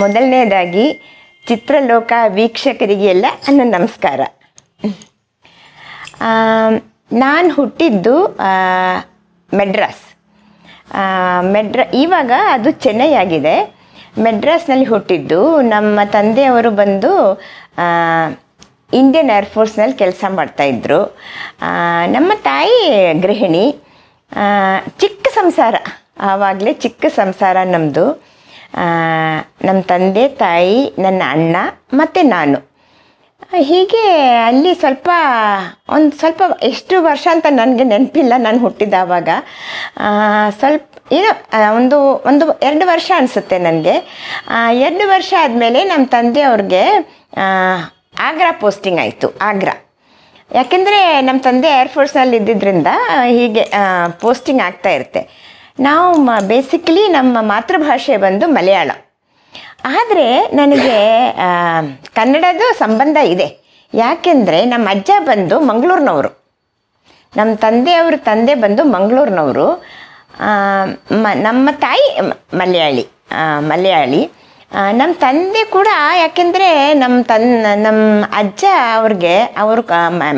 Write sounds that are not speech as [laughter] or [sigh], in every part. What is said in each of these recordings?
ಮೊದಲನೇದಾಗಿ ಚಿತ್ರಲೋಕ ವೀಕ್ಷಕರಿಗೆಲ್ಲ ನನ್ನ ನಮಸ್ಕಾರ. ನಾನು ಹುಟ್ಟಿದ್ದು ಮೆಡ್ರಾಸ್ ಮೆಡ್ರ ಇವಾಗ ಅದು ಚೆನ್ನೈ ಆಗಿದೆ. ಮೆಡ್ರಾಸ್ನಲ್ಲಿ ಹುಟ್ಟಿದ್ದು, ನಮ್ಮ ತಂದೆಯವರು ಬಂದು ಇಂಡಿಯನ್ ಏರ್ಫೋರ್ಸ್ನಲ್ಲಿ ಕೆಲಸ ಮಾಡ್ತಾಯಿದ್ರು ನಮ್ಮ ತಾಯಿ ಗೃಹಿಣಿ ಚಿಕ್ಕ ಸಂಸಾರ, ಆವಾಗಲೇ ಚಿಕ್ಕ ಸಂಸಾರ ನಮ್ಮದು ನಮ್ಮ ತಂದೆ, ತಾಯಿ, ನನ್ನ ಅಣ್ಣ, ಮತ್ತು ನಾನು. ಹೀಗೆ ಅಲ್ಲಿ ಸ್ವಲ್ಪ, ಒಂದು ಸ್ವಲ್ಪ ಎಷ್ಟು ವರ್ಷ ಅಂತ ನನಗೆ ನೆನಪಿಲ್ಲ ನಾನು ಹುಟ್ಟಿದ ಆವಾಗ ಸ್ವಲ್ಪ, ಏನೋ ಒಂದು ಒಂದು ಎರಡು ವರ್ಷ ಅನಿಸುತ್ತೆ ನನಗೆ. ಎರಡು ವರ್ಷ ಆದಮೇಲೆ ನಮ್ಮ ತಂದೆ ಅವ್ರಿಗೆ ಆಗ್ರಾ ಪೋಸ್ಟಿಂಗ್ ಆಯಿತು, ಆಗ್ರಾ. ಯಾಕೆಂದರೆ ನಮ್ಮ ತಂದೆ ಏರ್ಫೋರ್ಸ್ನಲ್ಲಿ ಇದ್ದಿದ್ದರಿಂದ ಹೀಗೆ ಪೋಸ್ಟಿಂಗ್ ಆಗ್ತಾ ಇರುತ್ತೆ. ನಾವು ಮ ಬೇಸಿಕಲಿ ನಮ್ಮ ಮಾತೃಭಾಷೆ ಬಂದು ಮಲಯಾಳ. ಆದರೆ ನನಗೆ ಕನ್ನಡದ್ದು ಕನ್ನಡದ ಸಂಬಂಧ ಇದೆ. ಯಾಕೆಂದರೆ ನಮ್ಮ ಅಜ್ಜ ಬಂದು ಮಂಗಳೂರಿನವರು. ನಮ್ಮ ತಂದೆಯವ್ರ ತಂದೆ ಬಂದು ಮಂಗಳೂರಿನವರು. ಮ, ನಮ್ಮ ತಾಯಿ ಮಲಯಾಳಿ ಮಲಯಾಳಿ. ನಮ್ಮ ತಂದೆ ಕೂಡ ಯಾಕೆಂದರೆ ನಮ್ಮ ತನ್, ನಮ್ಮ ಅಜ್ಜ ಅವ್ರಿಗೆ, ಅವರು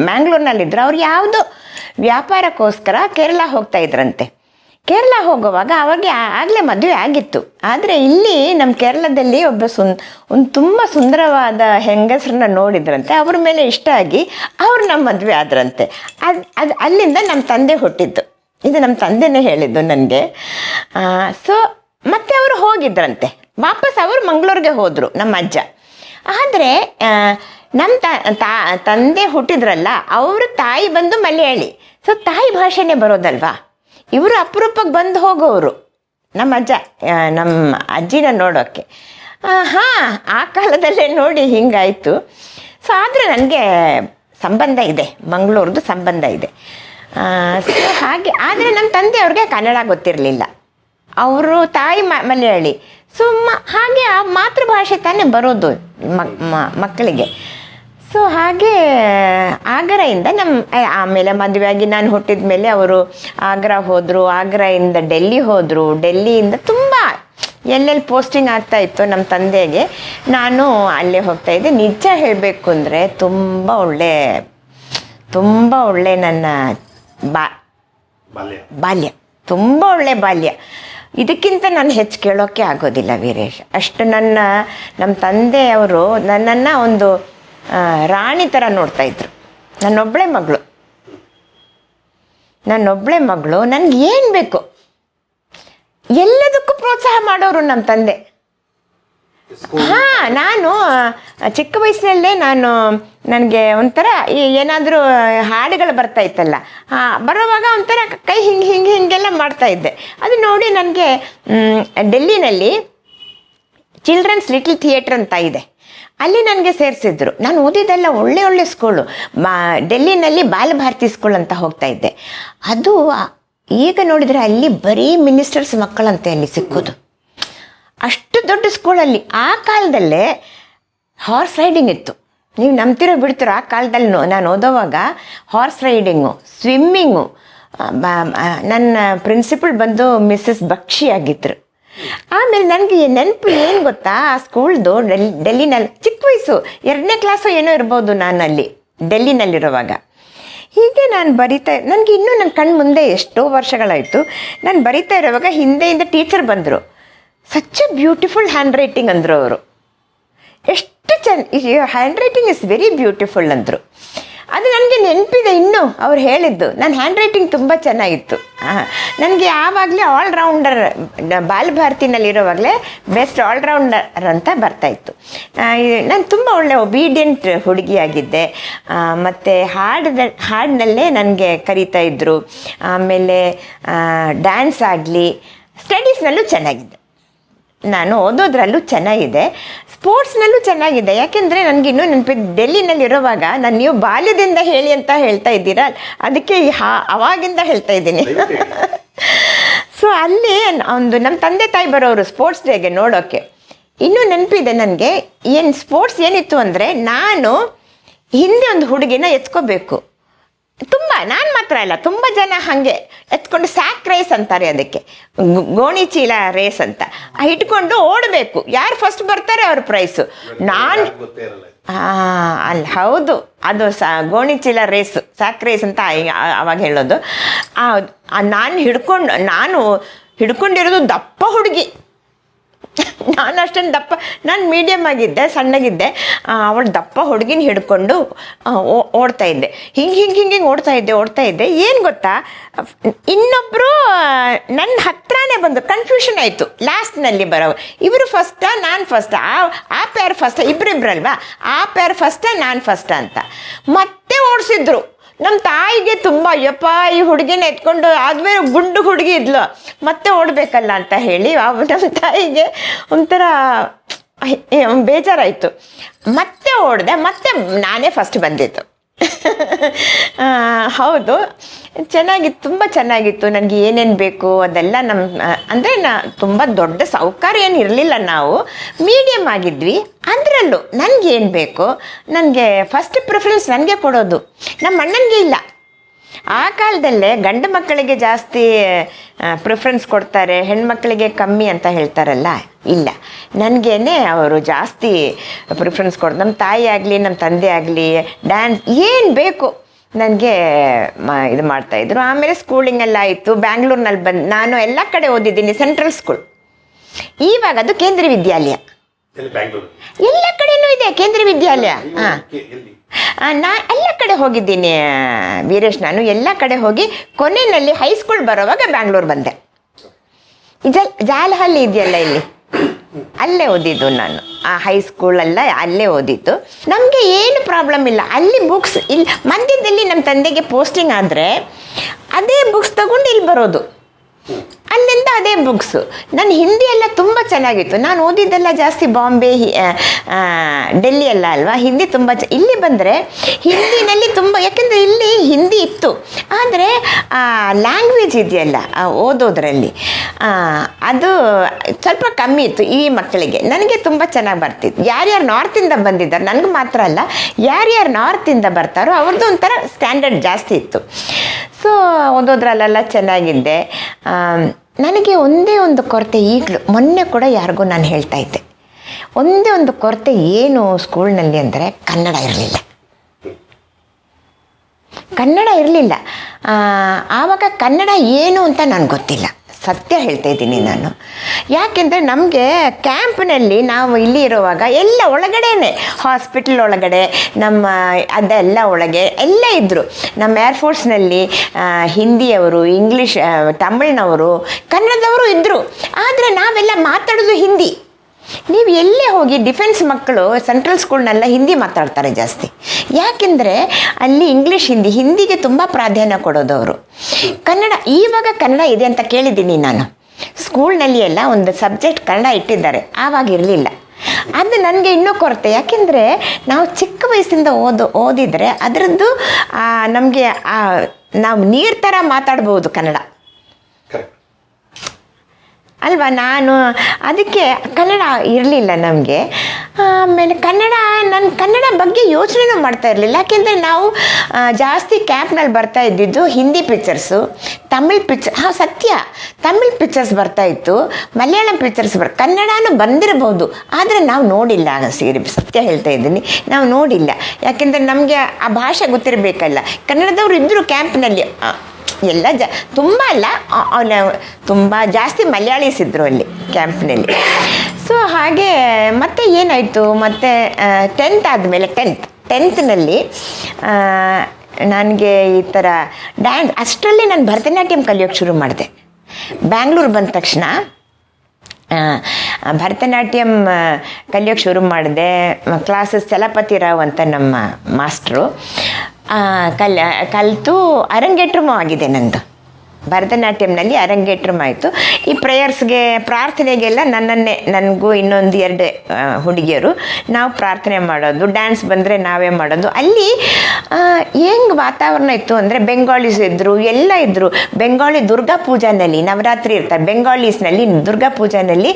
ಮ್ಯಾಂಗ್ಳೂರ್ನಲ್ಲಿದ್ದರು ಅವ್ರು ಯಾವುದು ವ್ಯಾಪಾರಕ್ಕೋಸ್ಕರ ಕೇರಳ ಹೋಗ್ತಾ ಇದ್ರಂತೆ. ಕೇರಳ ಹೋಗುವಾಗ ಅವಾಗ ಆಗಲೇ ಮದುವೆ ಆಗಿತ್ತು. ಆದರೆ ಇಲ್ಲಿ ನಮ್ಮ ಕೇರಳದಲ್ಲಿ ಒಬ್ಬ ಸುನ್ ಒಂದು ತುಂಬ ಸುಂದರವಾದ ಹೆಂಗಸರನ್ನ ನೋಡಿದ್ರಂತೆ. ಅವ್ರ ಮೇಲೆ ಇಷ್ಟ ಆಗಿ ಅವ್ರು ನಮ್ಮ ಮದುವೆ ಆದ್ರಂತೆ. ಅದು ಅದು ಅಲ್ಲಿಂದ ನಮ್ಮ ತಂದೆ ಹುಟ್ಟಿದ್ದು. ಇದು ನಮ್ಮ ತಂದೆನೇ ಹೇಳಿದ್ದು ನನಗೆ. ಸೊ ಮತ್ತೆ ಅವರು ಹೋಗಿದ್ರಂತೆ. ವಾಪಸ್ ಅವರು ಮಂಗಳೂರಿಗೆ ಹೋದರು, ನಮ್ಮ ಅಜ್ಜ. ಆದರೆ ನಮ್ಮ ತಂದೆ ಹುಟ್ಟಿದ್ರಲ್ಲ, ಅವ್ರ ತಾಯಿ ಬಂದು ಮಲಯಾಳಿ. ಸೊ ತಾಯಿ ಭಾಷೆನೇ ಬರೋದಲ್ವಾ? ಇವರು ಅಪರೂಪಕ್ಕೆ ಬಂದು ಹೋಗೋರು ನಮ್ಮ ಅಜ್ಜ ನಮ್ಮ ಅಜ್ಜಿನ ನೋಡೋಕ್ಕೆ ಹಾಂ, ಆ ಕಾಲದಲ್ಲೇ ನೋಡಿ ಹಿಂಗಾಯಿತು. ಸೊ ಆದರೆ ನನಗೆ ಸಂಬಂಧ ಇದೆ, ಮಂಗಳೂರ್ದು ಸಂಬಂಧ ಇದೆ. ಸೊ ಹಾಗೆ, ಆದರೆ ನಮ್ಮ ತಂದೆ ಅವ್ರಿಗೆ ಕನ್ನಡ ಗೊತ್ತಿರಲಿಲ್ಲ. ಅವರು ತಾಯಿ ಮಲಯಾಳಿ ಸೊ ಹಾಗೆ ಆ ಮಾತೃಭಾಷೆ ತಾನೇ ಬರೋದು ಮಕ್- ಮಕ್ಕಳಿಗೆ. ಸೊ ಹಾಗೆ ಆಗ್ರಾಯಿಂದ ನಮ್ಮ ಆಮೇಲೆ ಮದುವೆಯಾಗಿ ನಾನು ಹುಟ್ಟಿದ ಮೇಲೆ ಅವರು ಆಗ್ರಾ ಹೋದರು ಆಗ್ರಾಯಿಂದ ಡೆಲ್ಲಿ ಹೋದರು. ಡೆಲ್ಲಿಯಿಂದ ತುಂಬ ಎಲ್ಲೆಲ್ಲಿ ಪೋಸ್ಟಿಂಗ್ ಆಗ್ತಾ ಇತ್ತು ನಮ್ಮ ತಂದೆಗೆ ನಾನು ಅಲ್ಲೇ ಹೋಗ್ತಾ ಇದ್ದೆ. ನಿಜ ಹೇಳಬೇಕು ಅಂದರೆ ತುಂಬ ಒಳ್ಳೆ ತುಂಬ ಒಳ್ಳೆ ನನ್ನ ಬಾ ಬಾಲ್ಯ. ತುಂಬ ಒಳ್ಳೆ ಬಾಲ್ಯ. ಇದಕ್ಕಿಂತ ನಾನು ಹೆಚ್ಚು ಕೇಳೋಕ್ಕೆ ಆಗೋದಿಲ್ಲ ವೀರೇಶ್. ಅಷ್ಟು ನನ್ನ ನಮ್ಮ ತಂದೆಯವರು ನನ್ನನ್ನು ಒಂದು ರಾಣಿ ಥರ ನೋಡ್ತಾ ಇದ್ರು. ನನ್ನೊಬ್ಬಳೆ ಮಗಳು. ನನ್ನೊಬ್ಬಳೆ ಮಗಳು ನನಗೆ ಏನು ಬೇಕು? ಎಲ್ಲದಕ್ಕೂ ಪ್ರೋತ್ಸಾಹ ಮಾಡೋರು ನಮ್ಮ ತಂದೆ. ಹಾ ನಾನು ಚಿಕ್ಕ ವಯಸ್ಸಿನಲ್ಲೇ ನಾನು ನನಗೆ ಒಂಥರ ಏನಾದರೂ ಹಾಡುಗಳು ಬರ್ತಾ ಇತ್ತಲ್ಲ. ಬರೋವಾಗ ಒಂಥರ ಕೈ ಹಿಂಗೆ ಹಿಂಗೆ ಹಿಂಗೆಲ್ಲ ಮಾಡ್ತಾ ಇದ್ದೆ. ಅದು ನೋಡಿ ನನಗೆ ಡೆಲ್ಲಿನಲ್ಲಿ ಚಿಲ್ಡ್ರನ್ಸ್ ಲಿಟಲ್ ಥಿಯೇಟ್ರ್ ಅಂತ ಇದೆ. ಅಲ್ಲಿ ನನಗೆ ಸೇರಿಸಿದ್ರು. ನಾನು ಓದಿದ್ದೆಲ್ಲ ಒಳ್ಳೆ ಒಳ್ಳೆ ಸ್ಕೂಲು ಮಾ, ಡೆಲ್ಲಿನಲ್ಲಿ ಬಾಲಭಾರತಿ ಸ್ಕೂಲ್ ಅಂತ ಹೋಗ್ತಾ ಇದ್ದೆ. ಅದು ಈಗ ನೋಡಿದರೆ ಅಲ್ಲಿ ಬರೀ ಮಿನಿಸ್ಟರ್ಸ್ ಮಕ್ಕಳಂತೆ ಅಲ್ಲಿ ಸಿಕ್ಕೋದು. ಅಷ್ಟು ದೊಡ್ಡ ಸ್ಕೂಲಲ್ಲಿ ಆ ಕಾಲದಲ್ಲೇ ಹಾರ್ಸ್ ರೈಡಿಂಗ್ ಇತ್ತು. ನೀವು ನಂಬ್ತಿರೋ ಬಿಡ್ತಿರೋ ಆ ಕಾಲದಲ್ಲಿ ನಾನು ಓದೋವಾಗ ಹಾರ್ಸ್ ರೈಡಿಂಗು ಸ್ವಿಮ್ಮಿಂಗು ನನ್ನ ಪ್ರಿನ್ಸಿಪಲ್ ಬಂದು ಮಿಸ್ಸಸ್ ಬಕ್ಷಿ ಆಗಿದ್ರು. ಆಮೇಲೆ ನನಗೆ ನೆನಪು ಏನು ಗೊತ್ತಾ? ಆ ಸ್ಕೂಲ್ದು ಡೆಲ್ ಡೆಲ್ಲಿನಲ್ಲಿ ಚಿಕ್ಕ ವಯಸ್ಸು, ಎರಡನೇ ಕ್ಲಾಸು ಏನೋ ಇರ್ಬೋದು ನಾನು ಅಲ್ಲಿ ಡೆಲ್ಲಿನಲ್ಲಿರುವಾಗ. ಹೀಗೆ ನಾನು ಬರಿತಾ, ನನಗೆ ಇನ್ನೂ ನನ್ನ ಕಣ್ಣು ಮುಂದೆ ಎಷ್ಟೋ ವರ್ಷಗಳಾಯಿತು. ನಾನು ಬರಿತಾ ಇರುವಾಗ ಹಿಂದೆಯಿಂದ ಟೀಚರ್ ಬಂದರು. Such a beautiful handwriting ಅಂದರು ಅವರು. ಎಷ್ಟು ಚೆನ್ನ handwriting is very beautiful ಅಂದರು. ಅದು ನನಗೆ ನೆನಪಿದೆ ಇನ್ನೂ. ಅವ್ರು ಹೇಳಿದ್ದು. ನನ್ನ ಹ್ಯಾಂಡ್ ರೈಟಿಂಗ್ ತುಂಬ ಚೆನ್ನಾಗಿತ್ತು. ನನಗೆ ಆವಾಗಲೇ ಆಲ್ರೌಂಡರ್ ಬಾಲ್ಭಾರತಿನಲ್ಲಿರೋವಾಗಲೇ ಬೆಸ್ಟ್ ಆಲ್ರೌಂಡರ್ ಅಂತ ಬರ್ತಾಯಿತ್ತು ನಾನು ತುಂಬ ಒಳ್ಳೆ ಒಬೀಡಿಯಂಟ್ ಹುಡುಗಿಯಾಗಿದ್ದೆ. ಮತ್ತು ಹಾಡಿದ ಹಾಡಿನಲ್ಲೇ ನನಗೆ ಕರೀತಾ ಇದ್ದರು ಆಮೇಲೆ ಡ್ಯಾನ್ಸ್ ಆಗಲಿ ಸ್ಟಡೀಸ್ನಲ್ಲೂ ಚೆನ್ನಾಗಿದ್ದೆ. ನಾನು ಓದೋದ್ರಲ್ಲೂ ಚೆನ್ನಾಗಿದೆ. ಸ್ಪೋರ್ಟ್ಸ್ನಲ್ಲೂ ಚೆನ್ನಾಗಿದೆ. ಯಾಕೆಂದರೆ ನನಗೆ ಇನ್ನೂ ನೆನಪಿದ್ದು ಡೆಲ್ಲಿನಲ್ಲಿರುವಾಗ ನಾನು ನೀವು ಬಾಲ್ಯದಿಂದ ಹೇಳಿ ಅಂತ ಹೇಳ್ತಾ ಇದ್ದೀರಾ? ಅದಕ್ಕೆ ಹಾ ಅವಾಗಿಂದ ಹೇಳ್ತಾ ಇದ್ದೀನಿ. ಸೊ ಅಲ್ಲಿ ಒಂದು ನಮ್ಮ ತಂದೆ ತಾಯಿ ಬರೋರು ಸ್ಪೋರ್ಟ್ಸ್ ಡೇಗೆ ನೋಡೋಕ್ಕೆ ಇನ್ನೂ ನೆನಪಿದೆ ನನಗೆ ಏನು ಸ್ಪೋರ್ಟ್ಸ್ ಏನಿತ್ತು ಅಂದರೆ ನಾನು ಹಿಂದೆ ಒಂದು ಹುಡುಗಿನ ಎತ್ಕೋಬೇಕು. ತುಂಬ ನಾನು ಮಾತ್ರ ಅಲ್ಲ ತುಂಬ ಜನ ಹಾಗೆ ಎತ್ಕೊಂಡು ಸ್ಯಾಕ್ ರೇಸ್ ಅಂತಾರೆ ಅದಕ್ಕೆ. ಗೋಣಿ ಚೀಲ ರೇಸ್ ಅಂತ. ಇಟ್ಕೊಂಡು ಓಡಬೇಕು. ಯಾರು ಫಸ್ಟ್ ಬರ್ತಾರೆ ಅವ್ರ ಪ್ರೈಸು ನಾನು ಹಾಂ ಅಲ್ಲ ಹೌದು. ಅದು ಸ ಗೋಣಿ ಚೀಲ ರೇಸ್ ಸ್ಯಾಕ್ ರೇಸ್ ಅಂತ ಅವಾಗ ಹೇಳೋದು. ನಾನು ಹಿಡ್ಕೊಂಡು ನಾನು ಹಿಡ್ಕೊಂಡಿರೋದು ದಪ್ಪ ಹುಡುಗಿ. [laughs] ನಾನು ಅಷ್ಟೊಂದು ದಪ್ಪ, ನಾನು ಮೀಡಿಯಮ್ ಆಗಿದ್ದೆ, ಸಣ್ಣಗಿದ್ದೆ. ಅವಳು ದಪ್ಪ ಹುಡುಗಿನ ಹಿಡ್ಕೊಂಡು ಓಡ್ತಾ ಇದ್ದೆ. ಹಿಂಗೆ ಹಿಂಗೆ ಹಿಂಗೆ ಹಿಂಗೆ ಓಡ್ತಾ ಇದ್ದೆ ಓಡ್ತಾ ಇದ್ದೆ. ಏನು ಗೊತ್ತಾ? ಇನ್ನೊಬ್ಬರು ನನ್ನ ಹತ್ರನೇ ಬಂದು ಕನ್ಫ್ಯೂಷನ್ ಆಯಿತು. ಲಾಸ್ಟ್ನಲ್ಲಿ ಬರೋ ಇವರು ಫಸ್ಟ ನಾನು ಫಸ್ಟಾ ಆ ಆ ಪೇರ್ ಫಸ್ಟ ಇಬ್ಬರಿಬ್ರಲ್ವಾ ಆ ಪೇರ್ ಫಸ್ಟಾ ನಾನು ಫಸ್ಟ ಅಂತ. ಮತ್ತೆ ಓಡಿಸಿದ್ರು. ನಮ್ಮ ತಾಯಿಗೆ ತುಂಬ ಅಯ್ಯಪ್ಪ ಈ ಹುಡುಗಿನ ಎತ್ಕೊಂಡು ಆದ್ಮೇಲೆ ಗುಂಡು ಹುಡುಗಿ ಇದ್ಲು. ಮತ್ತೆ ಓಡಬೇಕಲ್ಲ ಅಂತ ಹೇಳಿ ನಮ್ಮ ತಾಯಿಗೆ ಒಂಥರ ಬೇಜಾರಾಯಿತು. ಮತ್ತೆ ಓಡಿದೆ ಮತ್ತೆ ನಾನೇ ಫಸ್ಟ್ ಆ, ಹೌದು. ಚೆನ್ನಾಗಿತ್ತು ತುಂಬ ಚೆನ್ನಾಗಿತ್ತು. ನನಗೆ ಏನೇನು ಬೇಕು ಅದೆಲ್ಲ ನಮ್ಮ ಅಂದರೆ ನಾ ತುಂಬ ದೊಡ್ಡ ಸೌಕರ್ಯ ಏನು ಇರಲಿಲ್ಲ ನಾವು. ಮೀಡಿಯಮ್ ಆಗಿದ್ವಿ. ಅದರಲ್ಲೂ ನನಗೇನು ಬೇಕು? ನನಗೆ ಫಸ್ಟ್ ಪ್ರಿಫರೆನ್ಸ್ ನನಗೆ ಕೊಡೋದು. ನಮ್ಮ ಅಣ್ಣನಿಗೆ ಇಲ್ಲ. ಆ ಕಾಲದಲ್ಲೇ ಗಂಡು ಮಕ್ಕಳಿಗೆ ಜಾಸ್ತಿ ಪ್ರಿಫರೆನ್ಸ್ ಕೊಡ್ತಾರೆ ಹೆಣ್ಮಕ್ಳಿಗೆ ಕಮ್ಮಿ ಅಂತ ಹೇಳ್ತಾರಲ್ಲ? ಇಲ್ಲ. ನನಗೇನೆ ಅವರು ಜಾಸ್ತಿ ಪ್ರಿಫರೆನ್ಸ್ ಕೊಡ್ ನಮ್ಮ ತಾಯಿ ಆಗಲಿ ನಮ್ಮ ತಂದೆ ಆಗಲಿ ಡ್ಯಾನ್ಸ್ ಏನು ಬೇಕು ನನಗೆ ಮ ಇದು ಮಾಡ್ತಾಯಿದ್ರು ಆಮೇಲೆ ಸ್ಕೂಲಿಂಗೆಲ್ಲ ಆಯಿತು. ಬ್ಯಾಂಗ್ಳೂರ್ನಲ್ಲಿ ಬಂದು ನಾನು ಎಲ್ಲ ಕಡೆ ಓದಿದ್ದೀನಿ ಸೆಂಟ್ರಲ್ ಸ್ಕೂಲ್ ಇವಾಗ ಅದು ಕೇಂದ್ರೀಯ ವಿದ್ಯಾಲಯ. ಎಲ್ಲಿ ಕಡೆಯೂ ಇದೆ ಕೇಂದ್ರೀಯ ವಿದ್ಯಾಲಯ. ಹಾಂ. ನಾ ಎಲ್ಲ ಕಡೆ ಹೋಗಿದ್ದೀನಿ, ವೀರೇಶ್. ನಾನು ಎಲ್ಲ ಕಡೆ ಹೋಗಿ ಕೊನೆಯಲ್ಲಿ ಹೈಸ್ಕೂಲ್ ಬರೋವಾಗ ಬ್ಯಾಂಗ್ಳೂರ್ ಬಂದೆ. ಜಲ್, ಜಾಲಹಳ್ಳಿ ಇದೆಯಲ್ಲ ಇಲ್ಲಿ? ಅಲ್ಲೇ ಓದಿದ್ದು ನಾನು. ಆ ಹೈಸ್ಕೂಲಲ್ಲ ಅಲ್ಲೇ ಓದಿದ್ದು. ನಮಗೆ ಏನು ಪ್ರಾಬ್ಲಮ್ ಇಲ್ಲ. ಅಲ್ಲಿ ಬುಕ್ಸ್ ಇಲ್ಲಿ ಮಧ್ಯದಲ್ಲಿ ನಮ್ಮ ತಂದೆಗೆ ಪೋಸ್ಟಿಂಗ್ ಆದರೆ, ಅದೇ ಬುಕ್ಸ್ ತಗೊಂಡು ಇಲ್ಲಿ ಬರೋದು. ಅಲ್ಲಿಂದ ಅದೇ ಬುಕ್ಸು ನನ್ನ ಹಿಂದಿ ಎಲ್ಲ ತುಂಬ ಚೆನ್ನಾಗಿತ್ತು. ನಾನು ಓದಿದ್ದೆಲ್ಲ ಜಾಸ್ತಿ ಬಾಂಬೆ ಡೆಲ್ಲಿ ಎಲ್ಲ ಅಲ್ವಾ? ಹಿಂದಿ ತುಂಬ ಚ ಇಲ್ಲಿ ಬಂದರೆ ಹಿಂದಿನಲ್ಲಿ ತುಂಬ ಯಾಕೆಂದರೆ ಇಲ್ಲಿ ಹಿಂದಿ ಇತ್ತು. ಆದರೆ ಲ್ಯಾಂಗ್ವೇಜ್ ಇದೆಯಲ್ಲ ಓದೋದ್ರಲ್ಲಿ. ಅದು ಸ್ವಲ್ಪ ಕಮ್ಮಿ ಇತ್ತು ಈ ಮಕ್ಕಳಿಗೆ. ನನಗೆ ತುಂಬ ಚೆನ್ನಾಗಿ ಬರ್ತಿತ್ತು. ಯಾರ್ಯಾರು ನಾರ್ತಿಂದ ಬಂದಿದ್ದಾರೆ, ನನಗೆ ಮಾತ್ರ ಅಲ್ಲ, ಯಾರ್ಯಾರು ನಾರ್ತಿಂದ ಬರ್ತಾರೋ ಅವ್ರದ್ದು ಒಂಥರ ಸ್ಟ್ಯಾಂಡರ್ಡ್ ಜಾಸ್ತಿ ಇತ್ತು. ಸೊ ಓದೋದ್ರಲ್ಲೆಲ್ಲ ಚೆನ್ನಾಗಿದ್ದೆ ನನಗೆ ಒಂದೇ ಒಂದು ಕೊರತೆ ಈಗಲೂ, ಮೊನ್ನೆ ಕೂಡ ಯಾರಿಗೂ ನಾನು ಹೇಳ್ತಾ ಇದ್ದೆ. ಒಂದೇ ಒಂದು ಕೊರತೆ ಏನು ಸ್ಕೂಲ್ನಲ್ಲಿ ಅಂದರೆ ಕನ್ನಡ ಇರಲಿಲ್ಲ. ಕನ್ನಡ ಇರಲಿಲ್ಲ. ಆವಾಗ ಕನ್ನಡ ಏನು ಅಂತ ನನಗೆ ಗೊತ್ತಿಲ್ಲ. ಸತ್ಯ ಹೇಳ್ತಾ ಇದ್ದೀನಿ ನಾನು. ಯಾಕೆಂದರೆ ನಮಗೆ ಕ್ಯಾಂಪ್ನಲ್ಲಿ ನಾವು ಇಲ್ಲಿ ಇರುವಾಗ ಎಲ್ಲ ಒಳಗಡೆನೆ, ಹಾಸ್ಪಿಟಲ್ ಒಳಗಡೆ, ನಮ್ಮ ಅದೆಲ್ಲ ಒಳಗೆ ಎಲ್ಲ ಇದ್ದರು ನಮ್ಮ ಏರ್ಫೋರ್ಸ್ನಲ್ಲಿ ಹಿಂದಿಯವರು ಇಂಗ್ಲೀಷ್ ತಮಿಳ್ನವರು, ಕನ್ನಡದವರು ಇದ್ದರು ಆದರೆ ನಾವೆಲ್ಲ ಮಾತಾಡೋದು ಹಿಂದಿ. ನೀವು ಎಲ್ಲೇ ಹೋಗಿ ಡಿಫೆನ್ಸ್ ಮಕ್ಕಳು ಸೆಂಟ್ರಲ್ ಸ್ಕೂಲ್ನೆಲ್ಲ ಹಿಂದಿ ಮಾತಾಡ್ತಾರೆ ಜಾಸ್ತಿ. ಯಾಕೆಂದರೆ ಅಲ್ಲಿ ಇಂಗ್ಲೀಷ್ ಹಿಂದಿ, ಹಿಂದಿಗೆ ತುಂಬ ಪ್ರಾಧಾನ್ಯ ಕೊಡೋದು ಅವರು ಕನ್ನಡ ಈವಾಗ ಕನ್ನಡ ಇದೆ ಅಂತ ಕೇಳಿದ್ದೀನಿ ನಾನು. ಸ್ಕೂಲ್ನಲ್ಲಿ ಎಲ್ಲ ಒಂದು ಸಬ್ಜೆಕ್ಟ್ ಕನ್ನಡ ಇಟ್ಟಿದ್ದಾರೆ. ಆವಾಗ ಇರಲಿಲ್ಲ. ಅದು ನನಗೆ ಇನ್ನೂ ಕೊರತೆ. ಯಾಕೆಂದರೆ ನಾವು ಚಿಕ್ಕ ವಯಸ್ಸಿಂದ ಓದು, ಓದಿದರೆ ಅದರದ್ದು ನಮಗೆ ನಾವು ನೀರು ಥರ ಮಾತಾಡ್ಬೋದು ಕನ್ನಡ. ಅಲ್ವಾ ನಾನು? ಅದಕ್ಕೆ ಕನ್ನಡ ಇರಲಿಲ್ಲ ನಮಗೆ. ಆಮೇಲೆ ಕನ್ನಡ ನನ್ನ ಕನ್ನಡ ಬಗ್ಗೆ ಯೋಚನೆನೂ ಮಾಡ್ತಾ ಇರಲಿಲ್ಲ. ಯಾಕೆಂದರೆ ನಾವು ಜಾಸ್ತಿ ಕ್ಯಾಂಪ್ನಲ್ಲಿ ಬರ್ತಾ ಇದ್ದಿದ್ದು ಹಿಂದಿ ಪಿಕ್ಚರ್ಸು ತಮಿಳ್ ಪಿಕ್ಚರ್ ಹಾಂ, ಸತ್ಯ. ತಮಿಳ್ ಪಿಕ್ಚರ್ಸ್ ಬರ್ತಾ ಇತ್ತು. ಮಲಯಾಳಂ ಪಿಕ್ಚರ್ಸ್ ಬರ್, ಕನ್ನಡನೂ ಬಂದಿರಬಹುದು ಆದರೆ ನಾವು ನೋಡಿಲ್ಲ ಸೀರೆ ಸತ್ಯ ಹೇಳ್ತಾ ಇದ್ದೀನಿ. ನಾವು ನೋಡಿಲ್ಲ. ಯಾಕೆಂದರೆ ನಮಗೆ ಆ ಭಾಷೆ ಗೊತ್ತಿರಬೇಕಲ್ಲ. ಕನ್ನಡದವರು ಇದ್ದರು ಕ್ಯಾಂಪ್ನಲ್ಲಿ ಎಲ್ಲ ಜ, ತುಂಬ ಅಲ್ಲ ಅವನ ತುಂಬ ಜಾಸ್ತಿ ಮಲಯಾಳೀಸ್ ಇದ್ದರು ಅಲ್ಲಿ ಕ್ಯಾಂಪ್ನಲ್ಲಿ ಸೊ ಹಾಗೆ ಮತ್ತೆ ಏನಾಯಿತು? ಮತ್ತೆ ಟೆಂತ್ ಆದಮೇಲೆ ಟೆಂತ್ ಟೆಂತ್ನಲ್ಲಿ ನನಗೆ ಈ ಥರ ಡ್ಯಾನ್ಸ್ ಅಷ್ಟರಲ್ಲಿ ನಾನು ಭರತನಾಟ್ಯಂ ಕಲಿಯೋಕ್ಕೆ ಶುರು ಮಾಡಿದೆ. ಬ್ಯಾಂಗ್ಳೂರು ಬಂದ ತಕ್ಷಣ ಭರತನಾಟ್ಯಂ ಕಲಿಯೋಕೆ ಶುರು ಮಾಡಿದೆ ಕ್ಲಾಸಸ್ ಚಲಪತಿ ರಾವ್ ಅಂತ ನಮ್ಮ ಮಾಸ್ಟ್ರು. ಕಲ್ ಕಲಿತು ಅರಂಗೇಟ್ರಮೂ ಆಗಿದೆ ನಂದು. ಭರತನಾಟ್ಯಂನಲ್ಲಿ ಅರಂಗೇಟ್ರಮ್ ಆಯಿತು ಈ ಪ್ರೇಯರ್ಸ್ಗೆ ಪ್ರಾರ್ಥನೆಗೆಲ್ಲ ನನ್ನನ್ನೇ, ನನಗೂ ಇನ್ನೊಂದು ಎರಡು ಹುಡುಗಿಯರು. ನಾವು ಪ್ರಾರ್ಥನೆ ಮಾಡೋದು ಡ್ಯಾನ್ಸ್ ಬಂದರೆ ನಾವೇ ಮಾಡೋದು. ಅಲ್ಲಿ ಹೆಂಗೆ ವಾತಾವರಣ ಇತ್ತು ಅಂದರೆ ಬೆಂಗಾಲೀಸ್ ಇದ್ದರು ಎಲ್ಲ ಇದ್ದರು ಬೆಂಗಾಳಿ ದುರ್ಗಾ ಪೂಜಾನಲ್ಲಿ, ನವರಾತ್ರಿ ಇರ್ತಾರೆ ಬೆಂಗಾಲೀಸ್ನಲ್ಲಿ ದುರ್ಗಾ ಪೂಜಾನಲ್ಲಿ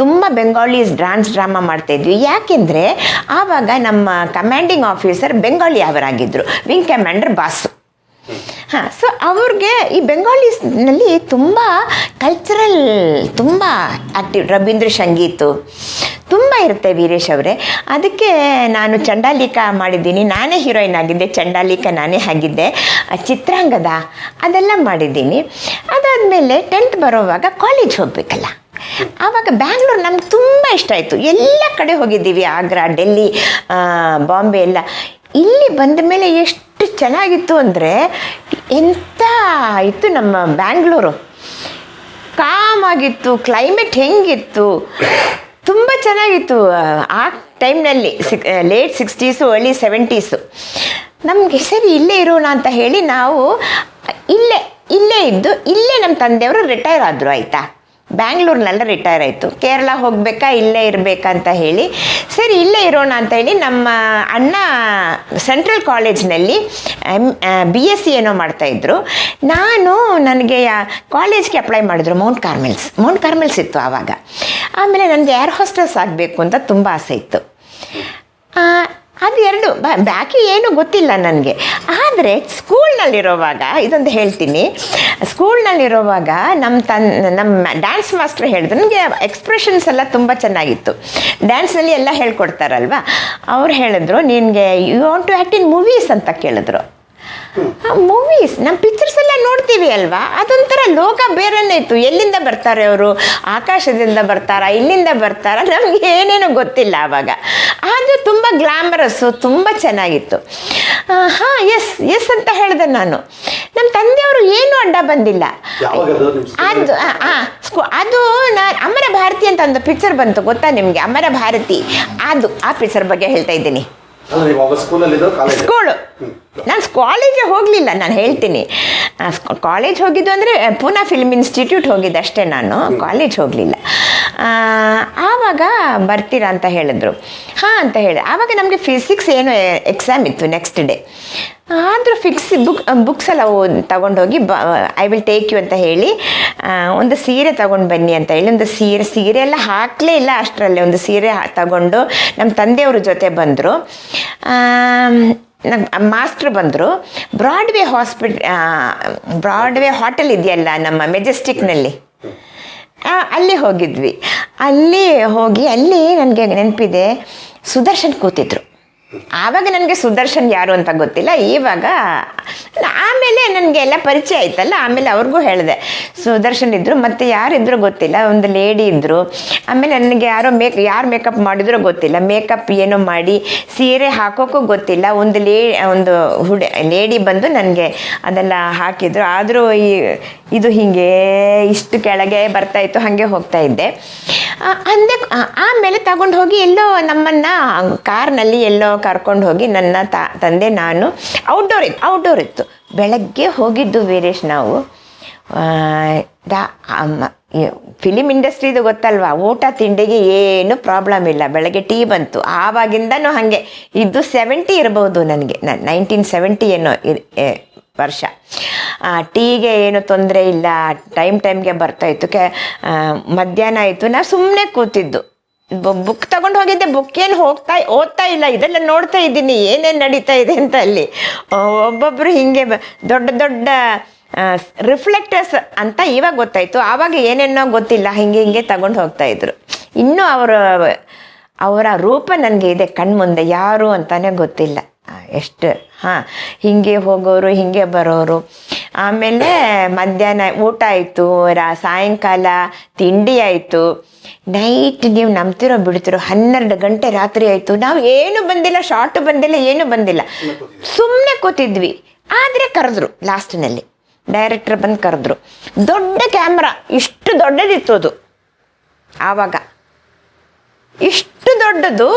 ತುಂಬ ಬೆಂಗಾಲೀಸ್ ಡ್ಯಾನ್ಸ್ ಡ್ರಾಮಾ ಮಾಡ್ತಾಯಿದ್ವಿ ಯಾಕೆಂದರೆ, ಆವಾಗ ನಮ್ಮ ಕಮಾಂಡಿಂಗ್ ಆಫೀಸರ್ ಬೆಂಗಾಲಿ ಅವರಾಗಿದ್ದರು ವಿಂಗ್ ಕಮಾಂಡರ್ ಬಾಸು ಹಾಂ ಸೊ ಅವ್ರಿಗೆ ಈ ಬೆಂಗಾಲೀಸ್ನಲ್ಲಿ ತುಂಬ ಕಲ್ಚರಲ್ ತುಂಬ ಆ್ಯಕ್ಟಿವ್ ರವೀಂದ್ರ ಸಂಗೀತು ತುಂಬ ಇರುತ್ತೆ ವೀರೇಶ್ ಅವರೇ. ಅದಕ್ಕೆ ನಾನು ಚಂಡಾಲಿಕ ಮಾಡಿದ್ದೀನಿ. ನಾನೇ ಹೀರೋಯಿನ್ ಆಗಿದ್ದೆ, ಚಂಡಾಲಿಕ ನಾನೇ ಆಗಿದ್ದೆ. ಚಿತ್ರಾಂಗದ ಅದೆಲ್ಲ ಮಾಡಿದ್ದೀನಿ. ಅದಾದಮೇಲೆ ಟೆಂತ್ ಬರೋವಾಗ ಕಾಲೇಜ್ ಹೋಗಬೇಕಲ್ಲ. ಆವಾಗ ಬ್ಯಾಂಗ್ಳೂರು ನಮ್ಗೆ ತುಂಬ ಇಷ್ಟ ಆಯಿತು. ಎಲ್ಲ ಕಡೆ ಹೋಗಿದ್ದೀವಿ. ಆಗ್ರಾ ಡೆಲ್ಲಿ ಬಾಂಬೆ ಎಲ್ಲ. ಇಲ್ಲಿ ಬಂದ ಮೇಲೆ ಎಷ್ಟು ಚೆನ್ನಾಗಿತ್ತು ಅಂದರೆ ಎಂಥ ಇತ್ತು ನಮ್ಮ ಬ್ಯಾಂಗ್ಳೂರು. ಕಾಮಾಗಿತ್ತು ಕ್ಲೈಮೇಟ್ ಹೆಂಗಿತ್ತು, ತುಂಬ ಚೆನ್ನಾಗಿತ್ತು. ಆ ಟೈಮ್ನಲ್ಲಿ six late sixties early seventies ನಮಗೆ ಸರಿ ಇಲ್ಲೇ ಇರೋಣ ಅಂತ ಹೇಳಿ ನಾವು ಇಲ್ಲೇ ಇಲ್ಲೇ ಇದ್ದು, ಇಲ್ಲೇ ನಮ್ಮ ತಂದೆಯವರು ರಿಟೈರ್ ಆದರು, ಆಯಿತಾ? ಬ್ಯಾಂಗ್ಳೂರ್ನೆಲ್ಲ ರಿಟೈರ್ ಆಯಿತು. ಕೇರಳ ಹೋಗಬೇಕಾ, ಇಲ್ಲೇ ಇರಬೇಕಾ ಅಂತ ಹೇಳಿ. ಸರಿ, ಇಲ್ಲೇ ಇರೋಣ ಅಂತ ಹೇಳಿ ನಮ್ಮ ಅಣ್ಣ ಸೆಂಟ್ರಲ್ ಕಾಲೇಜ್ನಲ್ಲಿ ಎಂ ಬಿ ಎಸ್ ಸಿ ಏನೋ ಮಾಡ್ತಾಯಿದ್ರು ನಾನು ನನಗೆ ಕಾಲೇಜ್ಗೆ ಅಪ್ಲೈ ಮಾಡಿದ್ರು ಮೌಂಟ್ ಕಾರ್ಮೆಲ್ಸ್ ಮೌಂಟ್ ಕಾರ್ಮೆಲ್ಸ್ ಇತ್ತು ಆವಾಗ. ಆಮೇಲೆ ನನಗೆ ಏರ್ ಹಾಸ್ಟೆಲ್ಸ್ ಆಗಬೇಕು ಅಂತ ತುಂಬ ಆಸೆ ಇತ್ತು. ಅದು ಎರಡು. ಬಾಕಿ ಏನು ಗೊತ್ತಿಲ್ಲ ನನಗೆ. ಆದರೆ ಸ್ಕೂಲ್ನಲ್ಲಿರೋವಾಗ, ಇದೊಂದು ಹೇಳ್ತೀನಿ. ಸ್ಕೂಲ್ನಲ್ಲಿರೋವಾಗ ನಮ್ಮ ತನ್ ನಮ್ಮ ಡ್ಯಾನ್ಸ್ ಮಾಸ್ಟರ್ ಹೇಳಿದ್ರು. ನನಗೆ ಎಕ್ಸ್ಪ್ರೆಷನ್ಸ್ ಎಲ್ಲ ತುಂಬ ಚೆನ್ನಾಗಿತ್ತು. ಡ್ಯಾನ್ಸ್ನಲ್ಲಿ ಎಲ್ಲ ಹೇಳ್ಕೊಡ್ತಾರಲ್ವ? ಅವ್ರು ಹೇಳಿದ್ರು, ನಿನಗೆ you want to act in movies ಅಂತ ಕೇಳಿದ್ರು. ಮೂವೀಸ್ ನಮ್ಮ ಪಿಕ್ಚರ್ಸ್ ಎಲ್ಲ ನೋಡ್ತೀವಿ ಅಲ್ವಾ? ಅದೊಂಥರ ಲೋಕ ಬೇರೆನೇ ಇತ್ತು. ಎಲ್ಲಿಂದ ಬರ್ತಾರೆ ಅವರು? ಆಕಾಶದಿಂದ ಬರ್ತಾರಾ? ಇಲ್ಲಿಂದ ಬರ್ತಾರಾ? ನಮಗೆ ಏನೇನೋ ಗೊತ್ತಿಲ್ಲ ಆವಾಗ ಅದು ತುಂಬ ಗ್ಲಾಮರಸ್ಸು ತುಂಬ ಚೆನ್ನಾಗಿತ್ತು. ಹಾಂ ಎಸ್ ಎಸ್ ಅಂತ ಹೇಳಿದೆ ನಾನು. ನಮ್ಮ ತಂದೆಯವರು ಏನು ಅಡ್ಡ ಬಂದಿಲ್ಲ. ಅದು ಸ್ಕೂ- ಅದು ನಾನು ಅಮರ ಭಾರತಿ ಅಂತ ಒಂದು ಪಿಕ್ಚರ್ ಬಂತು. ಗೊತ್ತಾ ನಿಮಗೆ? ಅಮರ ಭಾರತಿ. ಅದು ಆ ಪಿಕ್ಚರ್ ಬಗ್ಗೆ ಹೇಳ್ತಾ ಇದ್ದೀನಿ. ಸ್ಕೂಲು ನಾನು ಕಾಲೇಜಿಗೆ ಹೋಗಲಿಲ್ಲ, ನಾನು ಹೇಳ್ತೀನಿ. ಕಾಲೇಜ್ ಹೋಗಿದ್ದು ಅಂದರೆ ಪೂನಾ ಫಿಲ್ಮ್ ಇನ್ಸ್ಟಿಟ್ಯೂಟ್ ಹೋಗಿದ್ದೆ ಅಷ್ಟೇ ನಾನು ಕಾಲೇಜ್ ಹೋಗಲಿಲ್ಲ. ಆವಾಗ ಬರ್ತೀರಾ ಅಂತ ಹೇಳಿದ್ರು. ಹಾಂ ಅಂತ ಹೇಳಿ ಆವಾಗ ನಮಗೆ ಫಿಸಿಕ್ಸ್ ಏನು ಎಕ್ಸಾಮ್ ಇತ್ತು ನೆಕ್ಸ್ಟ್ ಡೇ ಆದರೂ ಫಿಕ್ಸ್ ಬುಕ್ ಬುಕ್ಸ್ ಎಲ್ಲ ತಗೊಂಡೋಗಿ ಬ ಐ ವಿಲ್ ಟೇಕ್ ಯು ಅಂತ ಹೇಳಿ ಒಂದು ಸೀರೆ ತಗೊಂಡು ಬನ್ನಿ ಅಂತ ಹೇಳಿ, ಒಂದು ಸೀರೆ ಸೀರೆ ಎಲ್ಲ ಹಾಕಲೇ ಇಲ್ಲ ಅಷ್ಟರಲ್ಲೇ, ಒಂದು ಸೀರೆ ತಗೊಂಡು ನಮ್ಮ ತಂದೆಯವ್ರ ಜೊತೆ ಬಂದರು. ನಮ್ಮ ಮಾಸ್ಟ್ರು ಬಂದರು. ಬ್ರಾಡ್ವೇ ಹಾಸ್ಪಿಟ್ ಬ್ರಾಡ್ವೇ ಹೋಟೆಲ್ ಇದೆಯಲ್ಲ ನಮ್ಮ ಮೆಜೆಸ್ಟಿಕ್ನಲ್ಲಿ ಅಲ್ಲಿ ಹೋಗಿದ್ವಿ. ಅಲ್ಲಿ ಹೋಗಿ, ಅಲ್ಲಿ ನನಗೆ ನೆನಪಿದೆ, ಸುದರ್ಶನ್ ಕೂತಿದ್ರು. ಆವಾಗ ನನಗೆ ಸುದರ್ಶನ್ ಯಾರು ಅಂತ ಗೊತ್ತಿಲ್ಲ ಇವಾಗ ಆಮೇಲೆ ನನಗೆ ಎಲ್ಲ ಪರಿಚಯ ಆಯ್ತಲ್ಲ, ಆಮೇಲೆ ಅವ್ರಿಗೂ ಹೇಳಿದೆ. ಸುದರ್ಶನ್ ಇದ್ದರು ಮತ್ತು ಯಾರಿದ್ರು ಗೊತ್ತಿಲ್ಲ, ಒಂದು ಲೇಡಿ ಇದ್ದರು ಆಮೇಲೆ ನನಗೆ ಯಾರೋ ಮೇಕ್ ಯಾರು ಮೇಕಪ್ ಮಾಡಿದ್ರೋ ಗೊತ್ತಿಲ್ಲ. ಮೇಕಪ್ ಏನೋ ಮಾಡಿ, ಸೀರೆ ಹಾಕೋಕ್ಕೂ ಗೊತ್ತಿಲ್ಲ. ಒಂದು ಲೇ, ಒಂದು ಹುಡೆ ಲೇಡಿ ಬಂದು ನನಗೆ ಅದೆಲ್ಲ ಹಾಕಿದ್ರು. ಆದರೂ ಈ, ಇದು ಹೀಗೆ ಇಷ್ಟು ಕೆಳಗೆ ಬರ್ತಾ ಇತ್ತು, ಹಾಗೆ ಹೋಗ್ತಾ ಇದ್ದೆ. ಅಂದೆ ಆಮೇಲೆ ತಗೊಂಡು ಹೋಗಿ ಎಲ್ಲೋ ನಮ್ಮನ್ನು ಕಾರ್ನಲ್ಲಿ ಎಲ್ಲೋ ಕರ್ಕೊಂಡು ಹೋಗಿ ನನ್ನ ತಾ, ತಂದೆ ನಾನು ಔಟ್ಡೋರ್ ಇತ್ತು ಔಟ್ಡೋರ್ ಇತ್ತು. ಬೆಳಗ್ಗೆ ಹೋಗಿದ್ದು ವೀರೇಶ್ ನಾವು. ಫಿಲಿಮ್ ಇಂಡಸ್ಟ್ರಿದು ಗೊತ್ತಲ್ವಾ? ಊಟ, ತಿಂಡಿಗೆ ಏನು ಪ್ರಾಬ್ಲಮ್ ಇಲ್ಲ. ಬೆಳಗ್ಗೆ ಟೀ ಬಂತು. ಆವಾಗಿಂದನೂ ಹಾಗೆ. ಇದು ಸೆವೆಂಟಿ ಇರ್ಬೋದು ನನಗೆ. ನೈನ್ಟೀನ್ ಸೆವೆಂಟಿ ಏನೋ ವರ್ಷ. ಟೀಗೆ ಏನು ತೊಂದರೆ ಇಲ್ಲ. ಟೈಮ್ ಟೈಮ್ಗೆ ಬರ್ತಾಯಿತ್ತು ಕೆ ಮಧ್ಯಾಹ್ನ ಆಯಿತು. ನಾನು ಸುಮ್ಮನೆ ಕೂತಿದ್ದು. ಬುಕ್ ತಗೊಂಡು ಹೋಗಿದ್ದೆ ಬುಕ್ ಏನು ಹೋಗ್ತಾ, ಓದ್ತಾ ಇಲ್ಲ. ಇದೆಲ್ಲ ನೋಡ್ತಾ ಇದ್ದೀನಿ, ಏನೇನು ನಡೀತಾ ಇದೆ ಅಂತ ಅಲ್ಲಿ ಒಬ್ಬೊಬ್ಬರು ಒಬ್ಬೊಬ್ರು ಹಿಂಗೆ ದೊಡ್ಡ ದೊಡ್ಡ ರಿಫ್ಲೆಕ್ಟರ್ಸ್ ಅಂತ ಇವಾಗ ಗೊತ್ತಾಯಿತು. ಆವಾಗ ಏನೇನೋ ಗೊತ್ತಿಲ್ಲ, ಹಿಂಗೆ ಹಿಂಗೆ ತಗೊಂಡು ಹೋಗ್ತಾ ಇದ್ರು. ಇನ್ನೂ ಅವರ ಅವರ ರೂಪ ನನಗೆ ಇದೆ, ಕಣ್ಮುಂದೆ. ಯಾರು ಅಂತಾನೆ ಗೊತ್ತಿಲ್ಲ. ಎಷ್ಟು, ಹಾಂ, ಹಿಂಗೆ ಹೋಗೋರು, ಹಿಂಗೆ ಬರೋರು. ಆಮೇಲೆ ಮಧ್ಯಾಹ್ನ ಊಟ ಆಯಿತು ರಾ ಸಾಯಂಕಾಲ ತಿಂಡಿ ಆಯಿತು. ನೈಟ್ ನೀವು ನಂಬ್ತಿರೋ ಬಿಡ್ತಿರೋ ಹನ್ನೆರಡು ಗಂಟೆ ರಾತ್ರಿ ಆಯಿತು. ನಾವು ಏನು ಬಂದಿಲ್ಲ ಶಾರ್ಟ್ ಬಂದಿಲ್ಲ ಏನು ಬಂದಿಲ್ಲ. ಸುಮ್ಮನೆ ಕೂತಿದ್ವಿ. ಆದರೆ ಕರೆದ್ರು ಲಾಸ್ಟ್ನಲ್ಲಿ. ಡೈರೆಕ್ಟರ್ ಬಂದು ಕರೆದ್ರು. ದೊಡ್ಡ ಕ್ಯಾಮ್ರಾ ಇಷ್ಟು ದೊಡ್ಡದಿತ್ತು ಅದು. ಆವಾಗ. ಇಷ್ಟು ದೊಡ್ಡದು,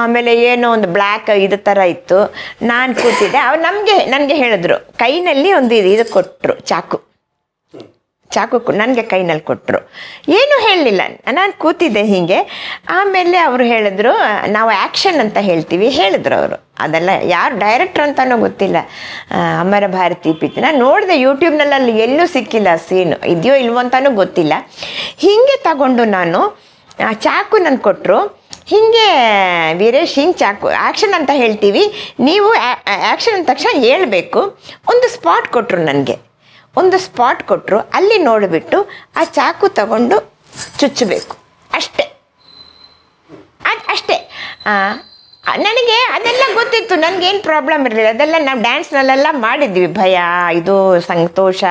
ಆಮೇಲೆ ಏನೋ ಒಂದು ಬ್ಲ್ಯಾಕ್ ಇದು ಥರ ಇತ್ತು. ನಾನು ಕೂತಿದ್ದೆ. ಅವ್ರು ನಮಗೆ, ನನಗೆ ಹೇಳಿದ್ರು. ಕೈನಲ್ಲಿ ಒಂದು ಇದು ಇದು ಕೊಟ್ಟರು ಚಾಕು. ಚಾಕು ನನಗೆ ಕೈನಲ್ಲಿ ಕೊಟ್ಟರು ಏನೂ ಹೇಳಲಿಲ್ಲ ನಾನು ಕೂತಿದ್ದೆ ಹೀಗೆ. ಆಮೇಲೆ ಅವರು ಹೇಳಿದ್ರು, ನಾವು ಆ್ಯಕ್ಷನ್ ಅಂತ ಹೇಳ್ತೀವಿ, ಹೇಳಿದ್ರು ಅವರು. ಅದೆಲ್ಲ ಯಾರು ಡೈರೆಕ್ಟ್ರ್ ಅಂತಲೂ ಗೊತ್ತಿಲ್ಲ. ಅಮರ ಭಾರತಿ ಪಿಚ್ ನಾನು ನೋಡಿದೆ ಯೂಟ್ಯೂಬ್ನಲ್ಲಿ ಅಲ್ಲಿ ಎಲ್ಲೂ ಸಿಕ್ಕಿಲ್ಲ ಸೀನು ಇದೆಯೋ ಇಲ್ವೋ ಅಂತಲೂ ಗೊತ್ತಿಲ್ಲ. ಹೀಗೆ ತಗೊಂಡು ನಾನು ಚಾಕು ನಾನು ಕೊಟ್ಟರು ಹೀಗೆ ವೀರೇಶ್, ಹಿಂಗೆ ಚಾಕು ಆ್ಯಕ್ಷನ್ ಅಂತ ಹೇಳ್ತೀವಿ. ನೀವು ಆ್ಯಕ್ಷನ್ ಅಂದ ತಕ್ಷಣ ಹೇಳಬೇಕು. ಒಂದು ಸ್ಪಾಟ್ ಕೊಟ್ಟರು ನನಗೆ. ಒಂದು ಸ್ಪಾಟ್ ಕೊಟ್ಟರು ಅಲ್ಲಿ ನೋಡಿಬಿಟ್ಟು ಆ ಚಾಕು ತಗೊಂಡು ಚುಚ್ಚಬೇಕು. ಅಷ್ಟೆ. ಅದು ಅಷ್ಟೇ. ನನಗೆ ಅದೆಲ್ಲ ಗೊತ್ತಿತ್ತು. ನನಗೇನು ಪ್ರಾಬ್ಲಮ್ ಇರಲಿಲ್ಲ. ಅದೆಲ್ಲ ನಾವು ಡ್ಯಾನ್ಸ್ನಲ್ಲೆಲ್ಲ ಮಾಡಿದ್ವಿ. ಭಯ, ಇದು ಸಂತೋಷ,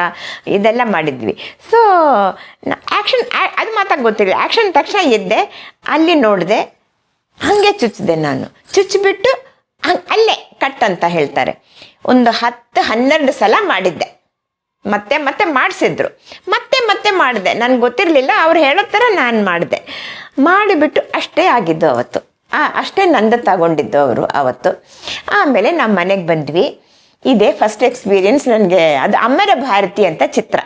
ಇದೆಲ್ಲ ಮಾಡಿದ್ವಿ. ಸೊ ಆ್ಯಕ್ಷನ್ ಅದು ಮಾತಾಗ ಗೊತ್ತಿರಲಿಲ್ಲ. ಆ್ಯಕ್ಷನ್ ತಕ್ಷಣ ಎದ್ದೆ, ಅಲ್ಲಿ ನೋಡಿದೆ ಹಾಗೆ ಚುಚ್ಚಿದೆ ನಾನು. ಚುಚ್ಚಿಬಿಟ್ಟು ಅಲ್ಲೇ ಕಟ್ ಅಂತ ಹೇಳ್ತಾರೆ. ಒಂದು ಹತ್ತು ಹನ್ನೆರಡು ಸಲ ಮಾಡಿದ್ದೆ. ಮತ್ತೆ ಮತ್ತೆ ಮಾಡಿಸಿದ್ರು. ಮತ್ತೆ ಮತ್ತೆ ಮಾಡಿದೆ. ನನಗೆ ಗೊತ್ತಿರಲಿಲ್ಲ, ಅವ್ರು ಹೇಳೋ ಥರ ನಾನು ಮಾಡಿದೆ. ಮಾಡಿಬಿಟ್ಟು ಅಷ್ಟೇ ಆಗಿದ್ದು ಅವತ್ತು. ಆ, ಅಷ್ಟೇ ನಂದ ತಗೊಂಡಿದ್ದು ಅವರು ಅವತ್ತು. ಆಮೇಲೆ ನಮ್ಮ ಮನೆಗೆ ಬಂದ್ವಿ. ಇದೇ ಫಸ್ಟ್ ಎಕ್ಸ್ಪೀರಿಯನ್ಸ್ ನನಗೆ. ಅದು ಅಮರ ಭಾರತಿ ಅಂತ ಚಿತ್ರ.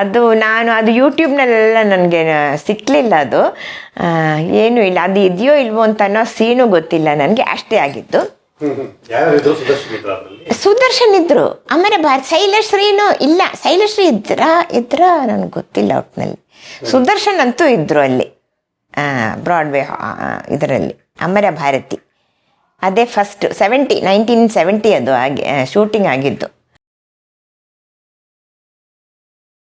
ಅದು ನಾನು ಅದು ಯೂಟ್ಯೂಬ್ನಲ್ಲೆಲ್ಲ ನನಗೆ ಸಿಕ್ಕಲಿಲ್ಲ ಅದು. ಏನೂ ಇಲ್ಲ. ಅದು ಇದೆಯೋ ಇಲ್ವೋ ಅಂತ ಅನ್ನೋ ಸೀನು ಗೊತ್ತಿಲ್ಲ ನನಗೆ ಅಷ್ಟೇ ಆಗಿದ್ದು. ಸುದರ್ಶನ್ ಇದ್ರ ಆಮೇಲೆ ಭಾರತ್ ಶೈಲಶ್ರೀನು ಇಲ್ಲ. ಶೈಲಶ್ರೀ ಇದ್ರ ಇದ್ರ ನನಗೆ ಗೊತ್ತಿಲ್ಲ ಒಟ್ಟಿನಲ್ಲಿ ಸುದರ್ಶನ್ ಅಂತೂ ಇದ್ರು ಅಲ್ಲಿ ಬ್ರಾಡ್ವೇ ಇದರಲ್ಲಿ ಅಮರ ಭಾರತಿ. ಅದೇ ಫಸ್ಟ್ ಸೆವೆಂಟಿ ನೈನ್ಟೀನ್ ಸೆವೆಂಟಿ ಅದು ಆಗಿ ಶೂಟಿಂಗ್ ಆಗಿದ್ದು.